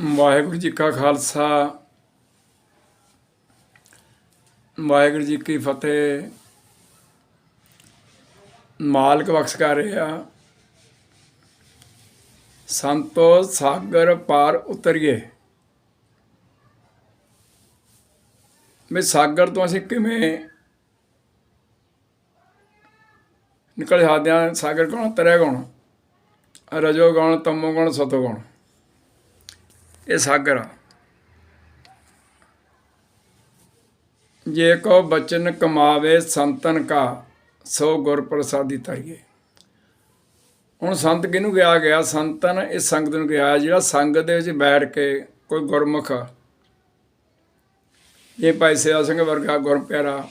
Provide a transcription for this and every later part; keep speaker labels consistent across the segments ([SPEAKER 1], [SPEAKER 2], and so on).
[SPEAKER 1] ਵਾਹਿਗੁਰੂ ਜੀ ਕਾ ਖਾਲਸਾ। ਵਾਹਿਗੁਰੂ ਜੀ ਕੀ ਫਤਿਹ। ਮਾਲਕ ਬਖਸ਼ ਕਰ ਰਿਹਾ। ਸੰਤੋ ਸਾਗਰ ਪਾਰ ਉਤਰੀਏ। ਮੈਂ ਸਾਗਰ ਤੋਂ ਅਸੀਂ ਕਿਵੇਂ ਨਿਕਲ ਸਕਦੇ ਹਾਂ? ਸਾਗਰ ਕੌਣ? ਤਰਿਆ ਕੌਣ? ਰਜੋ ਗੁਣ ਤਮੋ ਗੁਣ ਸਤੋ ਗੁਣ ਇਹ ਸਾਗਰ ਆ। ਜੇ ਕੋ ਬਚਨ ਕਮਾਵੇ ਸੰਤਨ ਕਾ, ਸੋ ਗੁਰ ਪ੍ਰਸਾਦੀ ਤਾਈਏ ਹੁਣ ਸੰਤ ਕਿਹਨੂੰ ਗਿਆ ਗਿਆ? ਸੰਤਨ ਇਹ ਸੰਗਤ ਨੂੰ ਗਿਆ, ਜਿਹੜਾ ਸੰਗਤ ਦੇ ਵਿੱਚ ਬੈਠ ਕੇ ਕੋਈ ਗੁਰਮੁਖ ਇਹ ਭਾਈ ਸੇਵਾ ਸਿੰਘ ਵਰਗਾ ਗੁਰ ਪਿਆਰਾ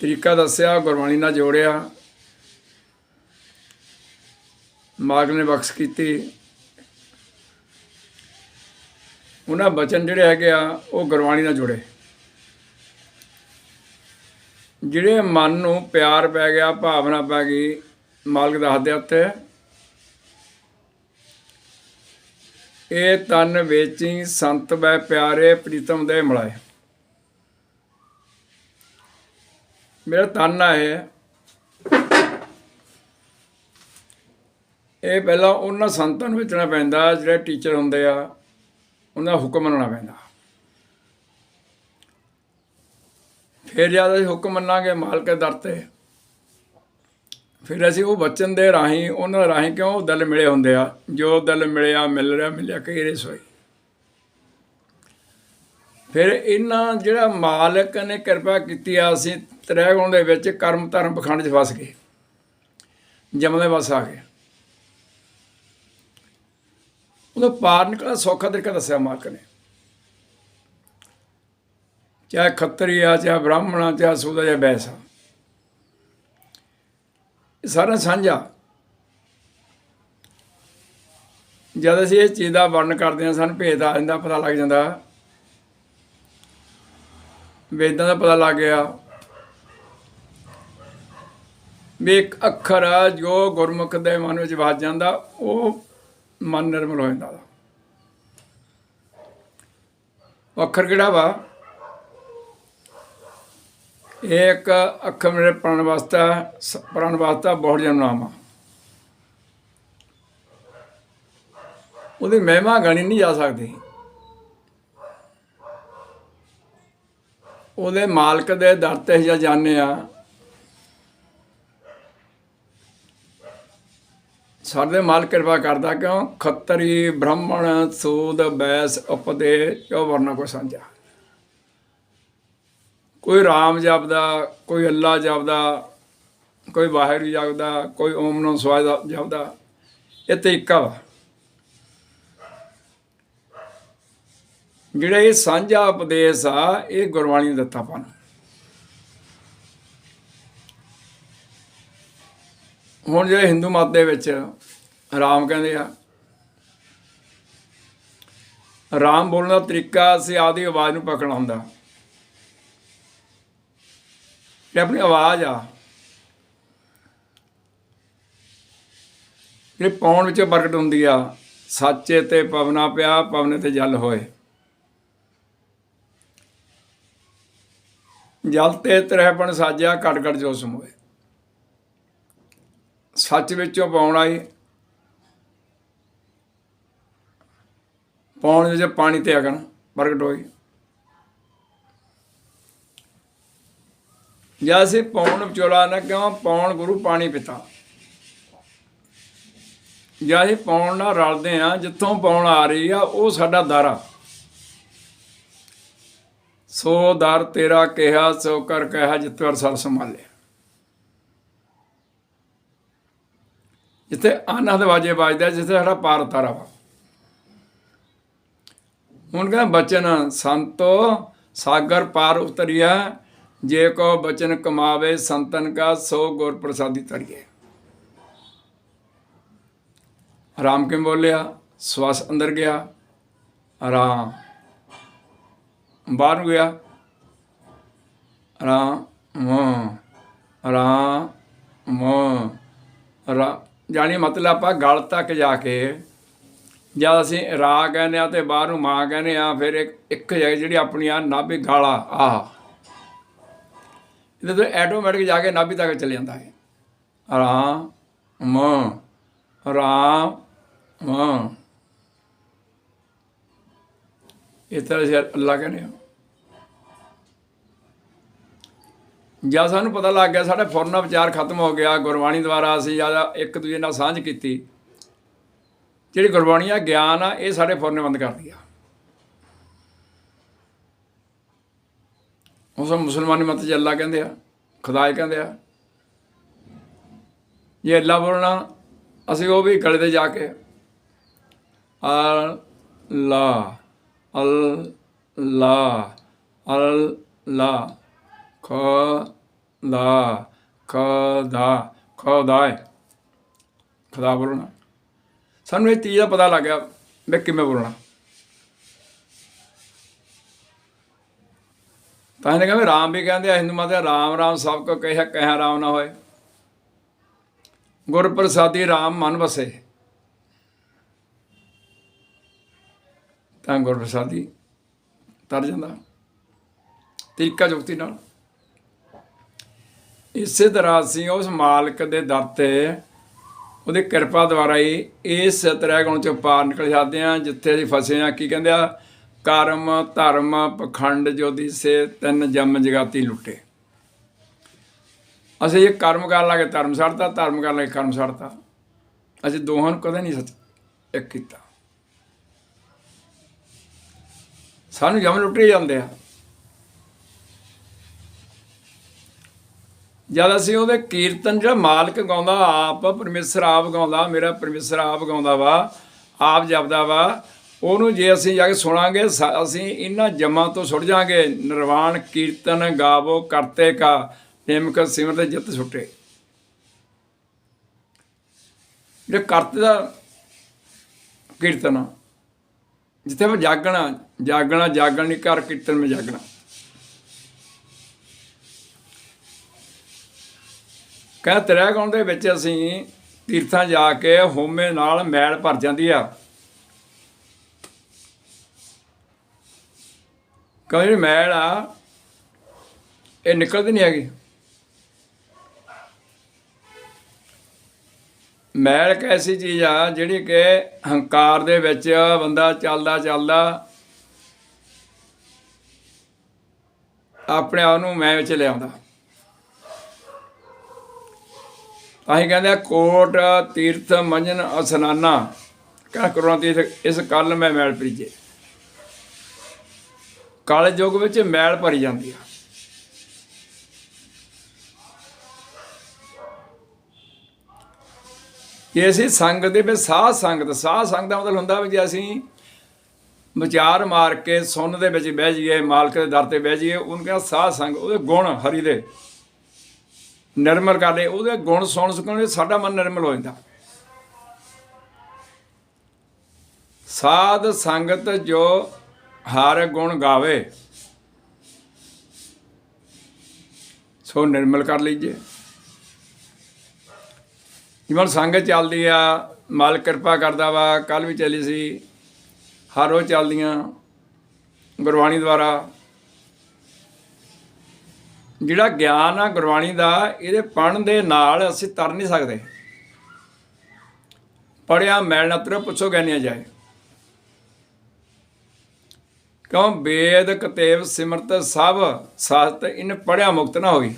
[SPEAKER 1] ਤਰੀਕਾ ਦੱਸਿਆ, ਗੁਰਬਾਣੀ ਨਾਲ ਜੋੜਿਆ। ਮਾਲਕ ਨੇ ਬਖਸ਼ ਕੀਤੀ। ਉਹਨਾਂ ਬਚਨ ਜਿਹੜੇ ਹੈਗੇ ਆ, ਉਹ ਗੁਰਬਾਣੀ ਨਾਲ ਜੁੜੇ। ਜਿਹੜੇ ਮਨ ਨੂੰ ਪਿਆਰ ਪੈ ਗਿਆ, ਭਾਵਨਾ ਪੈ ਗਈ, ਮਾਲਕ ਦੱਸਦੇ ਉੱਤੇ ਇਹ ਤਨ ਵੇਚੀ ਸੰਤ ਬੈ ਪਿਆਰੇ, ਪ੍ਰੀਤਮ ਦੇ ਮਲਾਏ। ਮੇਰਾ ਤਨ ਆ ਇਹ ਪਹਿਲਾਂ ਉਹਨਾਂ ਸੰਤਾਂ ਨੂੰ ਵੇਚਣਾ ਪੈਂਦਾ, ਜਿਹੜੇ ਟੀਚਰ ਹੁੰਦੇ ਆ, ਉਹਨਾਂ ਦਾ ਹੁਕਮ ਮੰਨਣਾ ਪੈਂਦਾ। ਫਿਰ ਜਦ ਅਸੀਂ ਹੁਕਮ ਮੰਨਾਂਗੇ, ਮਾਲਕ ਦਰ ਤੇ, ਫਿਰ ਅਸੀਂ ਉਹ ਬਚਨ ਦੇ ਰਾਹੀਂ, ਉਹਨਾਂ ਰਾਹੀਂ ਕਿਉਂ ਦਿਲ ਮਿਲੇ ਹੁੰਦੇ ਆ? ਜੋ ਦਿਲ ਮਿਲਿਆ, ਮਿਲ ਰਿਹਾ, ਮਿਲਿਆ ਕਈ ਰੇ ਸੋਈ। ਫਿਰ ਇਹਨਾਂ ਜਿਹੜਾ ਮਾਲਕ ਨੇ ਕਿਰਪਾ ਕੀਤੀ ਆ, ਅਸੀਂ ਤ੍ਰੈ ਦੇ ਵਿੱਚ ਕਰਮ ਧਰਮ ਪਖੰਡ 'ਚ ਫਸ ਗਏ। ਜਮਲੇ ਵਸ ਆ ਗਏ। ਉਹਦਾ ਪਾਰ ਨਿਕਲਣਾ ਸੌਖਾ ਤਰੀਕਾ ਦੱਸਿਆ ਮਾਲਕ ਨੇ। ਚਾਹੇ ਖੱਤਰੀ ਆ, ਚਾਹੇ ਬ੍ਰਾਹਮਣ ਆ, ਚਾਹੇ ਸੂਦਾ ਜਾਂ ਬੈਸਾ ਇਹ ਸਾਰਾ ਸਾਂਝਾ ਜਦ ਅਸੀਂ ਇਹ ਚੀਜ਼ ਦਾ ਵਰਣਨ ਕਰਦੇ ਹਾਂ, ਸਾਨੂੰ ਭੇਦ ਆ ਇਹਦਾ ਪਤਾ ਲੱਗ ਜਾਂਦਾ। ਵੇਦਾਂ ਦਾ ਪਤਾ ਲੱਗ ਗਿਆ। ਵੀ ਇੱਕ ਅੱਖਰ ਆ, ਜੋ ਗੁਰਮੁਖ ਦੇ ਮਨ ਵਿੱਚ ਵੱਜ ਜਾਂਦਾ, ਉਹ ਮਨ ਨਿਰਮਲ ਹੋ ਜਾਂਦਾ ਉਹਦਾ। ਅੱਖਰ ਕਿਹੜਾ ਵਾ? ਇਹ ਇੱਕ ਅੱਖਰ ਮੇਰੇ ਪ੍ਰਾਣ ਵਾਸਤਾ, ਸ- ਪ੍ਰਾਣ ਵਾਸਤਾ ਬਹੁਤ ਜਨ ਨਾਮ ਆ। ਉਹਦੀ ਮਹਿਮਾ ਗਣੀ ਨਹੀਂ ਜਾ ਸਕਦੀ। ਉਹਦੇ ਮਾਲਕ ਦੇ ਦਰ ਤੇ ਜਾਂ ਜਾਣੇ ਆ ਸਾਡੇ ਮਾਲਕ ਕਿਰਪਾ ਕਰਦਾ ਕਿਉਂ? ਖੱਤਰੀ ਬ੍ਰਾਹਮਣ ਸੂਦ ਬੈਸ ਉਪਦੇ ਚੋ ਵਰਨਾ ਕੋ ਸਾਂਝਾ? ਕੋਈ ਰਾਮ ਜਪਦਾ, ਕੋਈ ਅੱਲਾ ਜਪਦਾ, ਕੋਈ ਵਾਹਿਗੁਰੂ ਜਪਦਾ, ਕੋਈ ਓਮ ਨਮੋ ਸਵਾਇ ਜਪਦਾ, ਇਹ ਤਰੀਕਾ ਵਾ। ਜਿਹੜਾ ਇਹ ਸਾਂਝਾ ਉਪਦੇਸ਼ ਆ, ਇਹ ਗੁਰਬਾਣੀ ਨੇ ਦਿੱਤਾ ਆਪਾਂ ਹੁਣ ਜਿਹੜੇ ਹਿੰਦੂ ਮਤ ਦੇ ਵਿੱਚ ਰਾਮ ਕਹਿੰਦੇ ਆ, ਰਾਮ ਬੋਲਣ ਦਾ ਤਰੀਕਾ ਅਸੀਂ ਆਦੀ ਆਵਾਜ਼ ਨੂੰ ਪਕੜਨਾ ਹੁੰਦਾ। ਇਹ ਆਪਣੀ ਆਵਾਜ਼ ਆ। ਇਹ ਪੌਣ ਵਿੱਚ ਪ੍ਰਗਟ ਹੁੰਦੀ ਆ, ਸੱਚੇ ਤੇ ਪਵਨਾ ਪਿਆ, ਪਵਨੇ ਤੇ ਜਲ ਹੋਏ। ਜਲ ਤੇ ਤ੍ਰਹਿਪਣ ਸਾਜਿਆ ਘਟ ਘਟ ਜੋ ਸਮੋਏ। ਸੱਚ ਵਿੱਚੋਂ ਪਾਉਣ ਆਈ, ਪਾਉਣ ਵਿੱਚ ਪਾਣੀ ਤੇ ਅਗਨ ਪ੍ਰਗਟ ਹੋਈ ਜੈਸੇ ਪੌਣ ਵਿਚੋਲਾ ਨਾ ਕਿਉਂ ਪੌਣ ਗੁਰੂ ਪਾਣੀ ਪਿਤਾ। ਜੈਸੇ ਪੌਣ ਨਾਲ ਰਲਦੇ ਆ ਜਿੱਥੋਂ ਪੌਣ ਆ ਰਹੀ ਆ, ਉਹ ਸਾਡਾ ਦਰ ਆ। ਸੋ ਦਰ ਤੇਰਾ ਕਿਹਾ, ਸੋ ਕਰ ਕਿਹਾ ਜਿਤਵਰ ਸਰ ਸੰਭਾਲੇ। ਜਿੱਥੇ ਆਨੰਦ ਵਾਜੇ ਵੱਜਦਾ ਜਿੱਥੇ ਸਾਡਾ ਪਾਰ ਉਤਾਰਾ ਵਾ। ਹੁਣ ਕਹਿੰਦਾ, ਬਚਨ ਸੰਤੋ, ਸਾਗਰ ਪਾਰ ਉਤਰਿਆ ਜੇ ਕੋ ਬਚਨ ਕਮਾਵੇ ਸੰਤਨ ਕਾ, ਸੋ ਗੁਰ ਪ੍ਰਸਾਦੀ ਤਰੀਏ ਆਰਾਮ ਕਿਵੇਂ ਬੋਲਿਆ? ਸਵਾਸ ਅੰਦਰ ਗਿਆ। ਆਰਾਮ ਬਾਹਰ ਨੂੰ ਗਿਆ। ਆਰਾਮ ਆਰਾਮ ਰਾ ਜਾਣੀ ਮਤਲਬ ਆਪਾਂ ਗਲ ਤੱਕ ਜਾ ਕੇ ਜਾਂ ਅਸੀਂ ਰਾ ਕਹਿੰਦੇ ਆ ਤੇ ਬਾਹਰ ਨੂੰ ਮਾਂ ਕਹਿੰਦੇ ਆ, ਫਿਰ ਇੱਕ ਇੱਕ ਜਗ੍ਹਾ ਜਿਹੜੀ ਆਪਣੀ ਆ, ਨਾਭੀ ਗਾਲਾ ਆਹ। ਇਹਦੇ ਤੋਂ ਆਟੋਮੈਟਿਕ ਜਾ ਕੇ ਨਾਭੀ ਤੱਕ ਚਲੇ ਜਾਂਦਾ ਹੈ ਰਾਮ, ਮ ਰਾਮ, ਮ। ਇਸ ਤਰ੍ਹਾਂ ਅਸੀਂ ਅੱਲਾ ਕਹਿੰਦੇ ਆ। ਜਦ ਸਾਨੂੰ ਪਤਾ ਲੱਗ ਗਿਆ ਸਾਡਾ ਫੁਰਨਾ ਵਿਚਾਰ ਖਤਮ ਹੋ ਗਿਆ, ਗੁਰਬਾਣੀ ਦੁਆਰਾ ਅਸੀਂ ਜਦ ਇੱਕ ਦੂਜੇ ਨਾਲ ਸਾਂਝ ਕੀਤੀ। ਜਿਹੜੀ ਗੁਰਬਾਣੀ ਆ, ਗਿਆਨ ਆ, ਇਹ ਸਾਡੇ ਫੁਰਨੇ ਬੰਦ ਕਰਦੀ ਆ। ਉਸ ਨੂੰ ਮੁਸਲਮਾਨੀ ਮਤ ਚ ਅੱਲਾ ਕਹਿੰਦੇ ਆ ਖੁਦਾਏ ਕਹਿੰਦੇ ਆ। ਜੇ ਅੱਲਾ ਬੋਲਣਾ, ਅਸੀਂ ਉਹ ਵੀ ਗਲੇ ਤੇ ਜਾ ਕੇ ਅ ਲਾ ਅਲ ਲਾ ਅਲ ਲਾ ਖੁਦਾ ਖੁਦਾ ਖੁਦਾਏ ਖੁਦਾ ਬੋਲਣਾ ਸਾਨੂੰ ਇਹ ਚੀਜ਼ ਦਾ ਪਤਾ ਲੱਗ ਗਿਆ ਮੈਂ ਕਿਵੇਂ ਬੋਲਣਾ ਤਾਂ ਇਹਨੇ ਕਹਿੰਦੇ ਰਾਮ ਵੀ ਕਹਿੰਦੇ ਆ ਹਿੰਦੂ ਮਤ ਦੇ ਰਾਮ ਰਾਮ ਸਭ ਕੋ ਕਹਿਆ ਕਹਿਆ ਰਾਮ ਨਾ ਹੋਏ ਗੁਰ ਪ੍ਰਸਾਦੀ ਰਾਮ ਮਨ ਵਸੇ ਤਾਂ ਗੁਰ ਪ੍ਰਸਾਦੀ ਤਰ ਜਾਂਦਾ ਤਰੀਕਾ ਜੁਗਤੀ ਨਾਲ ਇਸੇ ਤਰ੍ਹਾਂ ਅਸੀਂ ਉਸ ਮਾਲਕ ਦੇ ਦਰ ਤੇ ਉਹਦੀ ਕਿਰਪਾ ਦੁਆਰਾ ਹੀ ਇਸ ਤ੍ਰੈ ਗੁਣ ਚੋਂ ਪਾਰ ਨਿਕਲ ਜਾਂਦੇ ਆ ਜਿੱਥੇ ਅਸੀਂ ਫਸੇ ਆ ਕੀ ਕਹਿੰਦੇ ਆ? ਕਰਮ, ਧਰਮ, ਪਖੰਡ ਜੋ ਸੇ ਤਿੰਨ ਜਮ ਜਗਾਤੀ ਲੁੱਟੇ। ਅਸੀਂ ਇਹ ਕਰਮ ਕਰਨ ਲੱਗੇ, ਧਰਮ ਛੱਡਤਾ ਧਰਮ ਕਰਨ ਲੱਗੇ, ਕਰਮ ਛੱਡਤਾ ਅਸੀਂ ਦੋਹਾਂ ਨੂੰ ਕਦੇ ਨਹੀਂ ਸੱਚ ਇੱਕ ਕੀਤਾ। ਸਾਨੂੰ ਜਮ ਲੁੱਟੇ ਜਾਂਦੇ ਆ। ਜਦ ਅਸੀਂ ਉਹਦੇ ਕੀਰਤਨ ਜਿਹੜਾ ਮਾਲਕ ਗਾਉਂਦਾ ਆਪ ਪਰਮੇਸ਼ਰ ਆਪ ਗਾਉਂਦਾ ਮੇਰਾ ਪਰਮੇਸ਼ਰ ਆਪ ਗਾਉਂਦਾ ਵਾ ਆਪ ਜਪਦਾ ਵਾ ਉਹਨੂੰ ਜੇ ਅਸੀਂ ਜਾ ਕੇ ਸੁਣਾਂਗੇ ਸ- ਅਸੀਂ ਇਹਨਾਂ ਜਮਾਂ ਤੋਂ ਛੁੱਟ ਜਾਾਂਗੇ। ਨਿਰਵਾਣ ਕੀਰਤਨ ਗਾਵੋ ਕਰਤੇ ਕਾ ਨਿਮਕ ਸਿਮਰਤ ਜਿੱਤ ਛੁੱਟੇ ਜਿਹੜੇ ਕਰਤੇ ਦਾ ਕੀਰਤਨ ਆ, ਜਿੱਥੇ ਮੈਂ ਜਾਗਣਾ ਜਾਗਣਾ ਜਾਗਣ ਨਹੀਂ ਘਰ ਕੀਰਤਨ ਵਿੱਚ ਜਾਗਣਾ। ਕਹਿੰਦਾ, ਤੇਰਾ ਗਾਉਣ ਦੇ ਵਿੱਚ ਅਸੀਂ ਤੀਰਥਾਂ ਜਾ ਕੇ ਹੋਮੇ ਨਾਲ ਮੈਲ ਭਰ ਜਾਂਦੀ ਆ। ਕਹਿੰਦਾ ਮੈਲ ਆ, ਇਹ ਨਿਕਲਦੀ ਨਹੀਂ ਹੈਗੀ। ਮੈਲ ਇੱਕ ਐਸੀ ਚੀਜ਼ ਆ, ਜਿਹੜੀ ਕਿ ਹੰਕਾਰ ਦੇ ਵਿੱਚ ਬੰਦਾ ਚੱਲਦਾ ਚੱਲਦਾ ਆਪਣੇ ਆਪ ਨੂੰ ਮੈਂ ਵਿੱਚ ਲਿਆਉਂਦਾ। ਅਸੀਂ ਕਹਿੰਦੇ ਕੋਟ, ਤੀਰਥ, ਮੰਜਨ, ਅਸਨਾਨਾ। ਕਹਿੰਦਾ ਕਰੋਨਾ ਤੀਰਥ, ਇਸ ਕੱਲ ਮੈਂ ਮੈਲ ਪ੍ਰੀਜੇ ਕਾਲੇ ਯੁੱਗ ਵਿੱਚ ਮੈਲ ਭਰੀ ਜਾਂਦੀ ਆ। ਜੇ ਅਸੀਂ ਸੰਗ ਦੇ ਵਿੱਚ ਸਾਧ ਸੰਗਤ ਸਾਧ ਸੰਗ ਦਾ ਮਤਲਬ ਹੁੰਦਾ ਵੀ ਜੇ ਅਸੀਂ ਵਿਚਾਰ ਮਾਰ ਕੇ ਸੁਣ ਦੇ ਵਿੱਚ ਬਹਿ ਜਾਈਏ, ਮਾਲਕ ਦੇ ਦਰ ਤੇ ਬਹਿ ਜਾਈਏ, ਉਹਨੂੰ ਕਹਿੰਦਾ ਸਾਧ ਸੰਗ, ਉਹਦੇ ਗੁਣ ਹਰੀ ਦੇ। ਨਿਰਮਲ ਕਰ ਲਏ, ਉਹਦੇ ਗੁਣ ਸੁਣ ਸਕਣ ਸਾਡਾ ਮਨ ਨਿਰਮਲ ਹੋ ਜਾਂਦਾ। ਸਾਧ ਸੰਗਤ ਜੋ ਹਰ ਗੁਣ ਗਾਵੇ, ਸੋ ਨਿਰਮਲ ਕਰ ਲਈਏ। ਜਿਵੇਂ ਸੰਗਤ ਚੱਲਦੀ ਆ, ਮਾਲਕ ਕਿਰਪਾ ਕਰਦਾ ਵਾ ਕੱਲ ਵੀ ਚੱਲੀ ਸੀ, ਹਰ ਰੋਜ਼ ਚੱਲਦੀਆਂ, ਗੁਰਬਾਣੀ ਦੁਆਰਾ ਜਿਹੜਾ ਗਿਆਨ ਆ ਗੁਰਬਾਣੀ ਦਾ, ਇਹਦੇ ਪੜਨ ਦੇ ਨਾਲ ਅਸੀਂ ਤਰ ਨਹੀਂ ਸਕਦੇ। ਪੜਿਆ ਮੈਲ ਨਤਰ ਪੁੱਛੋ ਗਿਆਨੀਆਂ ਜਾਏ ਕਿਉਂ? ਵੇਦ ਕਤੇਵ ਸਿਮਰਤ ਸਭ ਸਾਸਤ ਇਨ ਪੜਿਆ ਮੁਕਤ ਨਾ ਹੋਈ।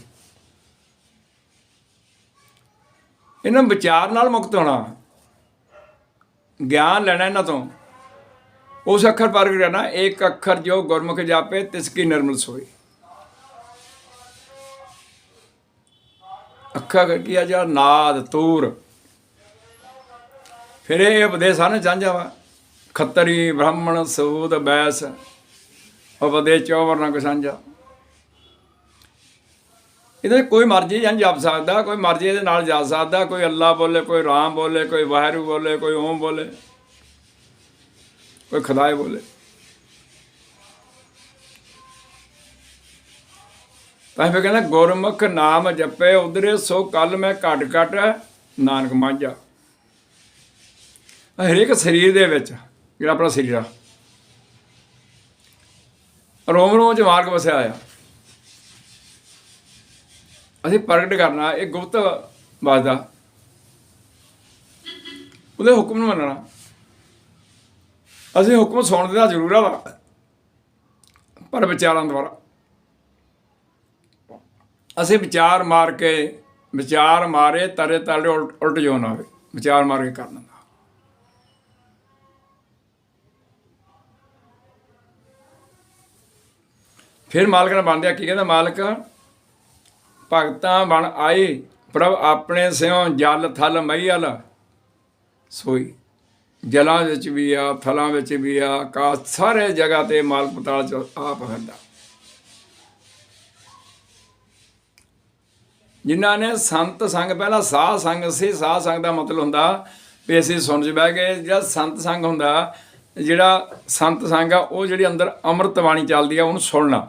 [SPEAKER 1] ਇਹਨਾਂ ਵਿਚਾਰ ਨਾਲ ਮੁਕਤ ਹੋਣਾ। ਗਿਆਨ ਲੈਣਾ ਇਹਨਾਂ ਤੋਂ। ਉਸ ਅੱਖਰ ਪਰ ਰਹਿਣਾ, ਇੱਕ ਅੱਖਰ ਜੋ ਗੁਰਮੁਖ ਜਾਪੇ, ਤਿਸ ਕੀ ਨਿਰਮਲ ਸੋਈ ਅੱਖਾਂ ਕੀ ਆ ਜਿਹੜਾ ਨਾਦ, ਤੂਰ। ਫਿਰ ਇਹ ਉਪਦੇਸ਼ ਹਨ ਜਾਂਝਾ ਵਾ ਖੱਤਰੀ, ਬ੍ਰਾਹਮਣ ਸੂਦ ਬੈਸ, ਉਪਦੇਸ਼ ਚੌਵਰ ਨਾ ਕੋ ਸਾਂਝਾ। ਇਹਦੇ ਕੋਈ ਮਰਜ਼ੀ ਜਾਂ ਜਪ ਸਕਦਾ, ਕੋਈ ਮਰਜ਼ੀ ਇਹਦੇ ਨਾਲ ਜਾ ਸਕਦਾ, ਕੋਈ ਅੱਲਾ ਬੋਲੇ, ਕੋਈ ਰਾਮ ਬੋਲੇ, ਕੋਈ ਵਾਹਿਰੂ ਬੋਲੇ, ਕੋਈ ਓਮ ਬੋਲੇ, ਕੋਈ ਖੁਦਾਏ ਬੋਲੇ। ਤਾਂ ਫਿਰ ਕਹਿੰਦਾ, ਗੁਰਮੁਖ ਨਾਮ ਜਪੇ, ਉਧਰੇ ਸੋ ਕੱਲ ਮੈਂ ਘਟ ਘਟ ਨਾਨਕ ਮਾਝਾ। ਹਰੇਕ ਸਰੀਰ ਦੇ ਵਿੱਚ, ਜਿਹੜਾ ਆਪਣਾ ਸਰੀਰ ਆ, ਰੋਮ ਰੋਮ ਚ ਮਾਰਗ ਵਸਿਆ ਆ ਅਸੀਂ ਪ੍ਰਗਟ ਕਰਨਾ, ਇਹ ਗੁਪਤ ਵਾਸਦਾ ਉਹਦੇ ਹੁਕਮ ਨੂੰ ਮੰਨਣਾ। ਅਸੀਂ ਹੁਕਮ ਸੁਣਦੇ ਦਾ ਜ਼ਰੂਰ ਆ, ਪਰ ਵਿਚਾਰਾਂ ਦੁਆਰਾ। ਅਸੀਂ ਵਿਚਾਰ ਮਾਰ ਕੇ, ਵਿਚਾਰ ਮਾਰੇ, ਤਰੇ ਤਰੇ ਉਲਟ ਉਲਟ ਜੋ ਨਾ ਹੋਵੇ। ਵਿਚਾਰ ਮਾਰ ਕੇ ਕਰਨਾ ਫਿਰ ਮਾਲਕ ਨੇ ਬੰਦਿਆ ਕੀ ਕਹਿੰਦਾ, ਮਾਲਕ, ਭਗਤਾਂ ਬਣ ਆਏ ਪ੍ਰਭ ਆਪਣੇ ਸਿਉ ਜਲ, ਥਲ ਮਈਲ ਸੋਈ। ਜਲਾਂ ਵਿੱਚ ਵੀ ਆ, ਥਲਾਂ ਵਿੱਚ ਵੀ ਆ, ਆਕਾਸ਼ ਸਾਰੇ ਜਗ੍ਹਾ ਤੇ ਮਾਲਕ ਪਤਾਲ ਚ ਆਪ ਫਿਰਦਾ। ਜਿਨ੍ਹਾਂ ਨੇ ਸੰਤ ਸੰਗ, ਪਹਿਲਾਂ ਸਾਧ ਸੰਗ ਸੀ ਸਾਧ ਸੰਗ ਦਾ ਮਤਲਬ ਹੁੰਦਾ ਵੀ ਅਸੀਂ ਸੁਣ ਚ ਬਹਿ ਗਏ, ਜਿਹੜਾ ਸੰਤ ਸੰਗ ਹੁੰਦਾ, ਜਿਹੜਾ ਸੰਤ ਸੰਗ ਆ, ਉਹ ਜਿਹੜੀ ਅੰਦਰ ਅੰਮ੍ਰਿਤ ਬਾਣੀ ਚੱਲਦੀ ਆ, ਉਹਨੂੰ ਸੁਣਨਾ।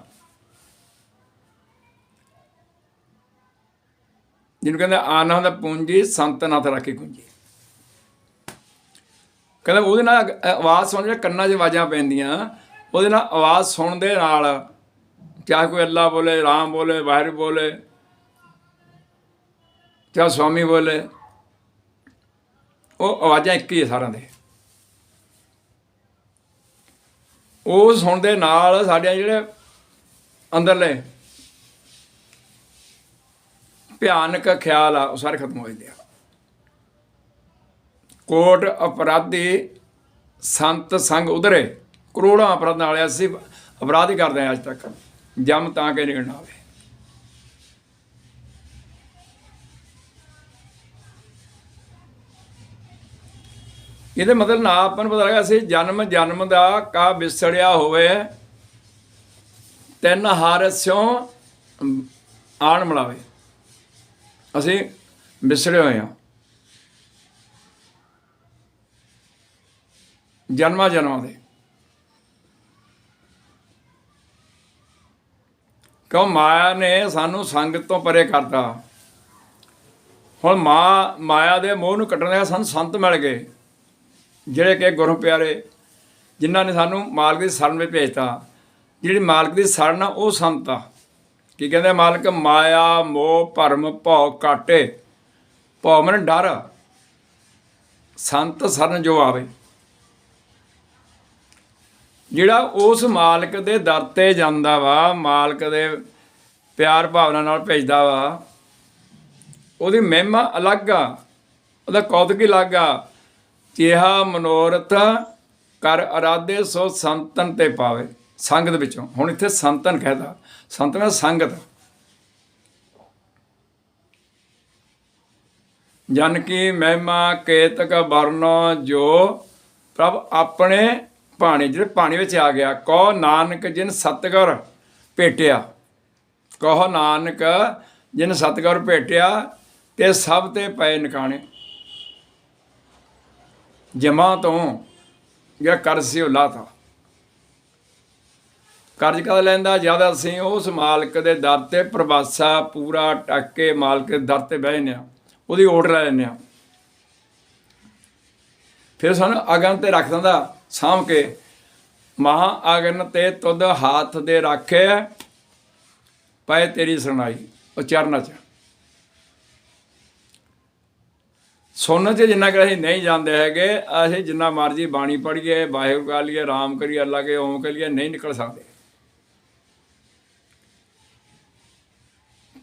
[SPEAKER 1] ਜਿਹਨੂੰ ਕਹਿੰਦੇ ਆਨੰਦ ਪੂੰਜੀ, ਸੰਤ ਨਾਥ ਰੱਖੀ ਕੁੰਜੀ। ਕਹਿੰਦਾ ਉਹਦੇ ਨਾਲ ਆਵਾਜ਼ ਸੁਣ ਜਿਹੜਾ ਕੰਨਾਂ 'ਚ ਆਵਾਜ਼ਾਂ ਪੈਂਦੀਆਂ, ਉਹਦੇ ਨਾਲ ਆਵਾਜ਼ ਸੁਣਨ ਦੇ ਨਾਲ ਚਾਹੇ ਕੋਈ ਅੱਲਾ ਬੋਲੇ, ਰਾਮ ਬੋਲੇ, ਵਾਹਿਗੁਰੂ ਬੋਲੇ ਚਾਹੇ ਸਵਾਮੀ ਬੋਲੇ, ਉਹ ਆਵਾਜ਼ਾਂ ਇੱਕ ਹੀ ਹੈ ਸਾਰਿਆਂ ਦੇ। ਉਹ ਸੁਣਦੇ ਨਾਲ ਸਾਡੇ ਜਿਹੜੇ ਅੰਦਰਲੇ ਭਿਆਨਕ ਖਿਆਲ ਆ, ਉਹ ਸਾਰੇ ਖਤਮ ਹੋ ਜਾਂਦੇ ਆ। ਕੋਟ ਅਪਰਾਧੀ ਸੰਤ ਸੰਗ ਉਧਰੇ, ਕਰੋੜਾਂ ਅਪਰਾਧਾਂ ਵਾਲੇ ਅਸੀਂ ਅਪਰਾਧ ਹੀ ਕਰਦੇ ਆ ਅੱਜ ਤੱਕ, ਜਮ ਤਾਂ ਕਿ ਨਿਕਲਣਾ ਆਵੇ ਇਹਦੇ ਮਤਲਬ ਨਾ ਆਪਾਂ ਨੂੰ ਪਤਾ ਲੱਗਾ ਸੀ ਜਨਮ ਜਨਮ ਦਾ ਕਾ ਵਿਸੜਿਆ ਹੋਵੇ। ਤਿੰਨ ਹਾਰ ਸਿਉ ਆਣ ਮਿਲਾਵੇ। ਅਸੀਂ ਵਿਸੜੇ ਹੋਏ ਹਾਂ। ਜਨਮਾਂ ਜਨਮਾਂ ਦੇ। ਕਿਉਂ ਮਾਇਆ ਨੇ ਸਾਨੂੰ ਸੰਗਤ ਤੋਂ ਪਰੇ ਕਰਤਾ? ਹੁਣ ਮਾਂ, ਮਾਇਆ ਦੇ ਮੋਹ ਨੂੰ ਕੱਟਣ ਦੇ ਸਾਨੂੰ ਸੰਤ ਮਿਲ ਗਏ। ਜਿਹੜੇ ਕਿ ਗੁਰੂ ਪਿਆਰੇ, ਜਿਨ੍ਹਾਂ ਨੇ ਸਾਨੂੰ ਮਾਲਕ ਦੀ ਸ਼ਰਨ ਵਿੱਚ ਭੇਜਤਾ, ਜਿਹੜੀ ਮਾਲਕ ਦੀ ਸ਼ਰਨ ਆ, ਉਹ ਸੰਤ ਆ। ਕੀ ਕਹਿੰਦੇ ਮਾਲਕ? ਮਾਇਆ, ਮੋਹ, ਭਰਮ, ਭਉ ਕਾਟੇ ਭਉ ਮਨ ਡਰ। ਸੰਤ ਸਰਨ ਜੋ ਆਵੇ। ਜਿਹੜਾ ਉਸ ਮਾਲਕ ਦੇ ਦਰ ਤੇ ਜਾਂਦਾ ਵਾ, ਮਾਲਕ ਦੇ ਪਿਆਰ ਭਾਵਨਾ ਨਾਲ ਭੇਜਦਾ ਵਾ, ਉਹਦੀ ਮਹਿਮਾ ਅਲੱਗ ਆ, ਉਹਦਾ ਕੌਤਕ ਹੀ ਅਲੱਗ ਆ। ਚੇਹਾ ਮਨੋਰਥ ਕਰ ਅਰਾਧੇ ਸੋ ਸੰਤਨ ਤੇ ਪਾਵੇ। ਸੰਗਤ ਵਿੱਚੋਂ। ਹੁਣ ਇੱਥੇ ਸੰਤਨ ਕਹਿਦਾ ਸੰਤਨ ਸੰਗਤ। ਜਨ ਕੀ ਮਹਿਮਾ ਕੇਤਕ ਵਰਨੋ ਜੋ ਪ੍ਰਭ ਆਪਣੇ ਪਾਣੀ ਜਿਹੜੇ ਪਾਣੀ ਵਿੱਚ ਆ ਗਿਆ ਕਹੋ ਨਾਨਕ ਜਿਨ ਸਤਗੁਰ ਭੇਟਿਆ। ਕਹੋ ਨਾਨਕ ਜਿਨ ਸਤਗੁਰ ਭੇਟਿਆ ਤੇ ਸਭ ਤੇ ਪਏ ਨਿਕਾਣੇ। ਜਮਾ ਤੋਂ ਜਿਹੜਾ ਕਰਜ਼ ਸੀ ਉਹ ਲਾਤਾ। ਕਰਜ਼ ਕਦ ਲੈਂਦਾ? ਜ਼ਿਆਦਾ ਅਸੀਂ ਉਸ ਮਾਲਕ ਦੇ ਦਰ ਤੇ ਪ੍ਰਵਾਸਾ ਪੂਰਾ ਟੱਕ ਕੇ ਮਾਲਕ ਦੇ ਦਰ ਤੇ ਬਹਿ ਜਾਂਦੇ ਹਾਂ। ਉਹਦੀ ਓਟ ਲੈ ਲੈਂਦੇ ਹਾਂ। ਫਿਰ ਸਾਨੂੰ ਅਗਨ ਤੇ ਰੱਖ ਦਿੰਦਾ, ਸਾਂਭ ਕੇ। ਮਹਾ ਅਗਨ ਤੇ ਤੁਧ ਹੱਥ ਦੇ ਰੱਖੇ, ਪਏ ਤੇਰੀ ਸੁਣਾਈ ਉਹ ਚ। ਸੁਣਨ ਚ ਜਿੰਨਾ ਕਿ ਅਸੀਂ ਨਹੀਂ ਜਾਂਦੇ ਹੈਗੇ, ਅਸੀਂ ਜਿੰਨਾ ਮਰਜ਼ੀ ਬਾਣੀ ਪੜ੍ਹੀਏ, ਵਾਹਿਗੁਰੂ ਕਾ ਲਈਏ, ਰਾਮ ਕਰੀਏ, ਅੱਲਾ ਕੇ ਓਮ ਕਰੀਏ ਨਹੀਂ ਨਿਕਲ ਸਕਦੇ।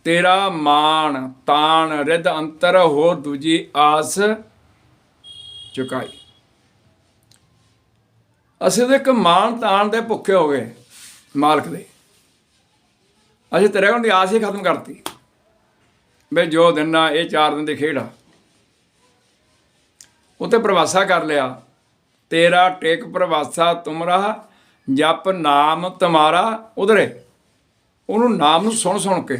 [SPEAKER 1] ਤੇਰਾ ਮਾਨ ਤਾਣ ਰਿਦ ਅੰਤਰ ਹੋ ਦੂਜੀ ਆਸ ਚੁਕਾਈ। ਅਸੀਂ ਉਹਦੇ ਇੱਕ ਮਾਨ ਤਾਣ ਦੇ ਭੁੱਖੇ ਹੋ ਗਏ ਮਾਲਕ ਦੇ। ਅਸੀਂ ਤੇਰੇ ਕੋਲ ਦੀ ਆਸ ਹੀ ਖਤਮ ਕਰਤੀ। ਬਈ ਜੋ ਦਿਨ ਆ, ਇਹ ਚਾਰ ਦਿਨ ਦੀ ਖੇਡ ਆ। ਉਤੇ ਪ੍ਰਵਾਸਾ ਕਰ ਲਿਆ। ਤੇਰਾ ਟੇਕ ਪ੍ਰਵਾਸਾ ਤੁਮਰਾ, ਜਪ ਨਾਮ ਤੁਮਾਰਾ। ਉਧਰੇ, ਉਹਨੂੰ ਨਾਮ ਨੂੰ ਸੁਣ ਸੁਣ ਕੇ।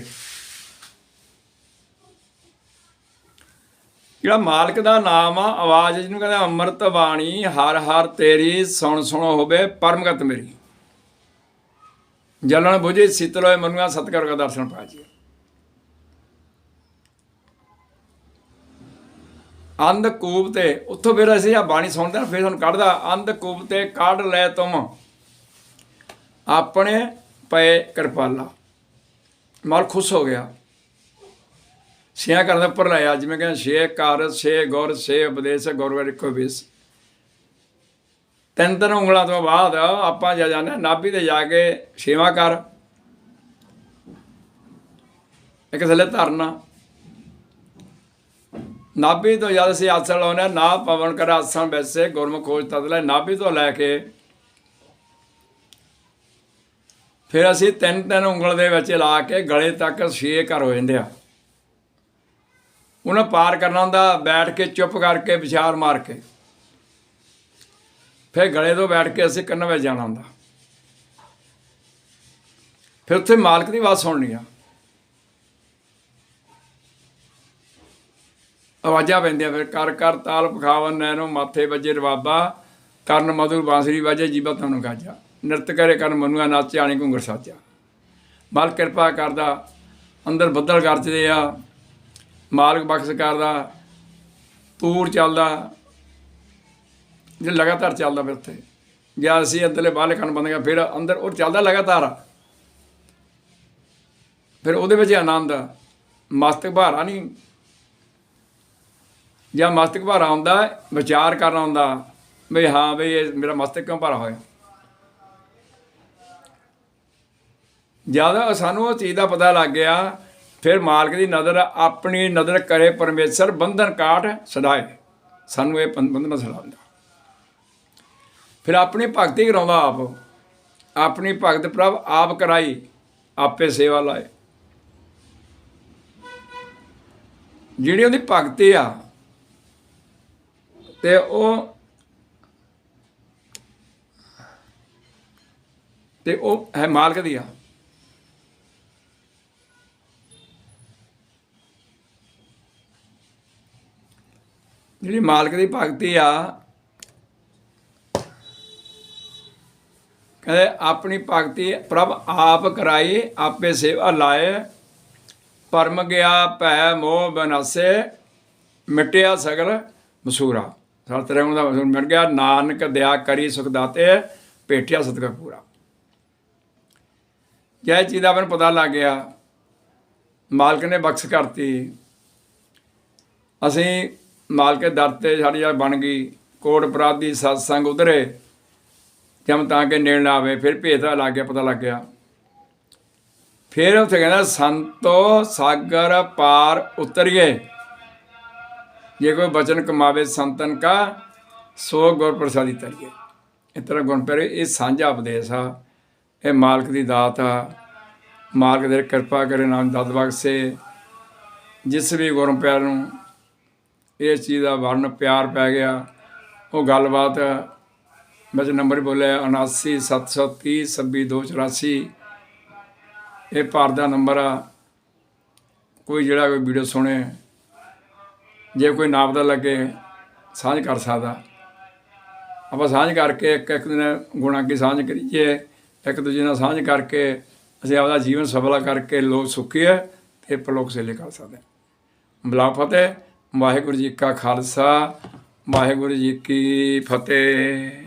[SPEAKER 1] ਜਿਹੜਾ ਮਾਲਕ ਦਾ ਨਾਮ ਆ, ਆਵਾਜ਼ ਜਿਹਨੂੰ ਕਹਿੰਦੇ ਅੰਮ੍ਰਿਤ ਬਾਣੀ, ਹਰ ਹਰ ਤੇਰੀ ਸੁਣ ਸੁਣ ਹੋਵੇ, ਪਰਮਗਤ ਮੇਰੀ। ਜਲਣ ਬੁਝੇ, ਸਿਤਲ ਹੋਏ, ਮਨੁਆ ਸਤਿਕਾਰ ਦਾ ਦਰਸ਼ਨ ਅੰਧ ਅੰਧਕੂਪ ਤੇ। ਉੱਥੋਂ ਫਿਰ ਅਸੀਂ ਆ ਬਾਣੀ ਸੁਣਦੇ ਹਾਂ, ਫਿਰ ਤੁਹਾਨੂੰ ਕੱਢਦਾ, ਅੰਧ ਅੰਧਕੂਪ ਤੇ ਕੱਢ ਲੈ ਤੁਮ। ਆਪਣੇ ਪਏ ਕਿਰਪਾਲਾ ਮਨ ਖੁਸ਼ ਹੋ ਗਿਆ। ਛਿਆ ਕਰਨ ਦੇ ਉੱਪਰ ਲਾਇਆ ਜਿਵੇਂ ਕਹਿੰਦੇ, ਛੇ ਕਾਰ ਛੇ ਗੁਰ, ਛੇ ਉਪਦੇਸ਼ ਗੁਰਵਰ ਇੱਕੋ ਵਿਸ ਤਿੰਨ ਤਿੰਨ ਉਂਗਲਾਂ ਤੋਂ ਬਾਅਦ ਆਪਾਂ ਜਾ ਜਾਂਦੇ ਹਾਂ, ਨਾਭੀ ਤੇ ਜਾ ਕੇ ਸੇਵਾ ਕਰ ਇੱਕ ਥੱਲੇ ਧਰਨਾ। ਨਾਭੀ ਤੋਂ ਜਦ ਅਸੀਂ ਆਸਣ ਲਾਉਂਦੇ ਹਾਂ ਨਾ ਪਵਨ ਕਰ ਆਸਣ ਵੈਸੇ ਗੁਰਮੁਖ ਖੋਜ ਤਦਲੇ ਨਾਭੀ ਤੋਂ ਲੈ ਕੇ ਫਿਰ ਅਸੀਂ ਤਿੰਨ ਤਿੰਨ ਉਂਗਲ ਦੇ ਵਿੱਚ ਲਾ ਕੇ ਗਲੇ ਤੱਕ ਛੇ ਘਰ ਹੋ ਜਾਂਦੇ ਆ। ਉਹਨਾਂ ਪਾਰ ਕਰਨਾ ਹੁੰਦਾ, ਬੈਠ ਕੇ ਚੁੱਪ ਕਰਕੇ ਵਿਚਾਰ ਮਾਰ ਕੇ। ਫਿਰ ਗਲੇ ਤੋਂ ਬੈਠ ਕੇ ਅਸੀਂ ਕੰਨ ਵਿੱਚ ਜਾਣਾ ਹੁੰਦਾ। ਫਿਰ ਉੱਥੇ ਮਾਲਕ ਦੀ ਆਵਾਜ਼ ਸੁਣਨੀ ਆ। ਆਵਾਜ਼ਾਂ ਪੈਂਦੀਆਂ ਫਿਰ। ਕਰ ਕਰ, ਤਾਲ ਪਖਾਵਨ ਨੈਨੋ ਮਾਥੇ ਵੱਜੇ ਰਵਾਬਾ। ਕਰਨ ਮਧੁਰ ਬਾਂਸਰੀ ਵਾਜੇ ਜੀਵਾ ਤੁਹਾਨੂੰ ਗਾਜਾ। ਨਿਰਤ ਕਰੇ ਕਰਨ ਮਨੂਆ ਨਾਚੇ ਆਣੀ ਘੁੰਗਰ ਸਾਚਾ ਮਾਲ ਕਿਰਪਾ ਕਰਦਾ, ਅੰਦਰ ਬੱਦਲ ਗਰਜਦੇ ਆ। ਮਾਲਕ ਬਖਸ਼ ਕਰਦਾ, ਤੂਰ ਚੱਲਦਾ। ਜੇ ਲਗਾਤਾਰ ਚੱਲਦਾ ਫਿਰ ਉੱਥੇ। ਗਿਆ ਅਸੀਂ ਅੰਦਰਲੇ ਬਾਹਰਲੇ ਕੰਨ ਬੰਦ ਗਿਆ ਫਿਰ ਅੰਦਰ ਉਹ ਚੱਲਦਾ ਲਗਾਤਾਰ। ਫਿਰ ਉਹਦੇ ਵਿੱਚ ਆਨੰਦ ਮਸਤਕ ਭਾਰਾ ਨਹੀਂ। ਜਾਂ ਮਸਤਕ ਭਾਰਾ ਹੁੰਦਾ, ਵਿਚਾਰ ਕਰਨਾ ਹੁੰਦਾ, ਵੀ ਹਾਂ ਵੀ ਇਹ ਮੇਰਾ ਮਸਤਕ ਕਿਉਂ ਭਾਰਾ ਹੋਇਆ? ਜ਼ਿਆਦਾ ਸਾਨੂੰ ਉਹ ਚੀਜ਼ ਦਾ ਪਤਾ ਲੱਗ ਗਿਆ, ਫਿਰ ਮਾਲਕ ਦੀ ਨਜ਼ਰ, ਆਪਣੀ ਨਜ਼ਰ ਕਰੇ, ਪਰਮੇਸ਼ਰ ਬੰਧਨ ਕਾਟ ਸਦਾਏ। ਸਾਨੂੰ ਇਹ ਬੰਧਨ ਸਦਾਉਂਦਾ ਫਿਰ ਆਪਣੀ ਭਗਤੀ ਕਰਾਉਂਦਾ ਆਪ। ਆਪਣੀ ਭਗਤ ਪ੍ਰਭ ਆਪ ਕਰਾਈ, ਆਪੇ ਸੇਵਾ ਲਾਏ। ਜਿਹੜੀ ਉਹਦੀ ਭਗਤੀ ਆ ਤੇ ਉਹ ਤੇ ਉਹ ਹੈ ਮਾਲਕ ਦੀ ਆ। ਜਿਹੜੀ ਮਾਲਕ ਦੀ ਭਗਤੀ ਆ, ਕਹਿੰਦੇ ਆਪਣੀ ਭਗਤੀ ਪ੍ਰਭ ਆਪ ਕਰਾਈ, ਆਪੇ ਸੇਵਾ ਲਾਏ, ਪਰਮ ਗਿਆ, ਭੈ ਮੋਹ ਬਨਾਸੇ, ਮਿਟਿਆ ਸਗਲ ਮਸੂਰਾ। ਸਤ ਰਹਿਣ ਦਾ ਮਸੂਰ ਮਿਟ ਗਿਆ, ਨਾਨਕ ਦਇਆ ਕਰੀ ਸੁਖ ਦਾਤੇ ਭੇਟਿਆ ਸਤਿਗੁਰ ਪੂਰਾ। ਜੈ ਚੀਜ਼ ਦਾ ਮੈਨੂੰ ਪਤਾ ਲੱਗ ਗਿਆ, ਮਾਲਕ ਨੇ ਬਖਸ਼ ਕਰਤੀ। ਅਸੀਂ ਮਾਲਕ ਦੇ ਦਰ ਤੇ ਸਾਡੀ ਜਦ ਬਣ ਗਈ, ਕੋਟ ਅਪਰਾਧੀ ਸਤਸੰਗ ਉਧਰੇ, ਜਮ ਤਾਂ ਕਿ ਨੇੜ ਨਾ ਆਵੇ, ਫਿਰ ਭੇਤਾ ਲੱਗ ਗਿਆ, ਪਤਾ ਲੱਗ ਗਿਆ। ਫਿਰ ਉੱਥੇ ਕਹਿੰਦਾ, ਸੰਤੋ ਸਾਗਰ ਪਾਰ ਉਤਰੀਏ। ਜੇ ਕੋਈ ਬਚਨ ਕਮਾਵੇ ਸੰਤਨ ਕਾ, ਸੋ ਗੁਰ ਪ੍ਰਸਾਦੀ ਤਰੀਏ ਇਸ ਤਰ੍ਹਾਂ ਗੁਣ ਪਿਆਰੇ, ਇਹ ਸਾਂਝਾ ਉਪਦੇਸ਼ ਆ। ਇਹ ਮਾਲਕ ਦੀ ਦਾਤ ਆ। ਮਾਲਕ ਦੇ ਕਿਰਪਾ ਕਰੇ, ਨਾਮ ਦਦ ਬਖਸ਼ੇ। ਜਿਸ ਵੀ ਗੁਰੂ ਪਿਆਰ ਨੂੰ ਇਸ ਚੀਜ਼ ਦਾ ਵਰਨ ਪਿਆਰ ਪੈ ਗਿਆ, ਉਹ ਗੱਲਬਾਤ ਵਿੱਚ ਨੰਬਰ ਬੋਲਿਆ 79 730 28284 ਇਹ ਭਾਰਤ ਦਾ ਨੰਬਰ ਆ। ਕੋਈ ਜਿਹੜਾ ਕੋਈ ਵੀਡੀਓ ਸੁਣੇ ਜੇ ਕੋਈ ਨਾਪਦਾ ਲੱਗੇ, ਸਾਂਝ ਕਰ ਸਕਦਾ। ਆਪਾਂ ਸਾਂਝ ਕਰਕੇ ਇੱਕ ਇੱਕ ਦਿਨ ਗੁਣਾ ਕੀ ਸਾਂਝ ਕਰੀਏ, ਇੱਕ ਦੂਜੇ ਨਾਲ ਸਾਂਝ ਕਰਕੇ ਅਸੀਂ ਆਪਦਾ ਜੀਵਨ ਸਫਲਾ ਕਰਕੇ ਲੋਕ ਸੁਖੀਏ ਤੇ ਪ੍ਰਲੋਕ ਸੇਲੇ ਕਰ ਸਕਦੇ ਬਲਾ ਫਤਿਹ, ਵਾਹਿਗੁਰੂ ਜੀ ਕਾ ਖਾਲਸਾ, ਵਾਹਿਗੁਰੂ ਜੀ ਕੀ ਫਤਿਹ।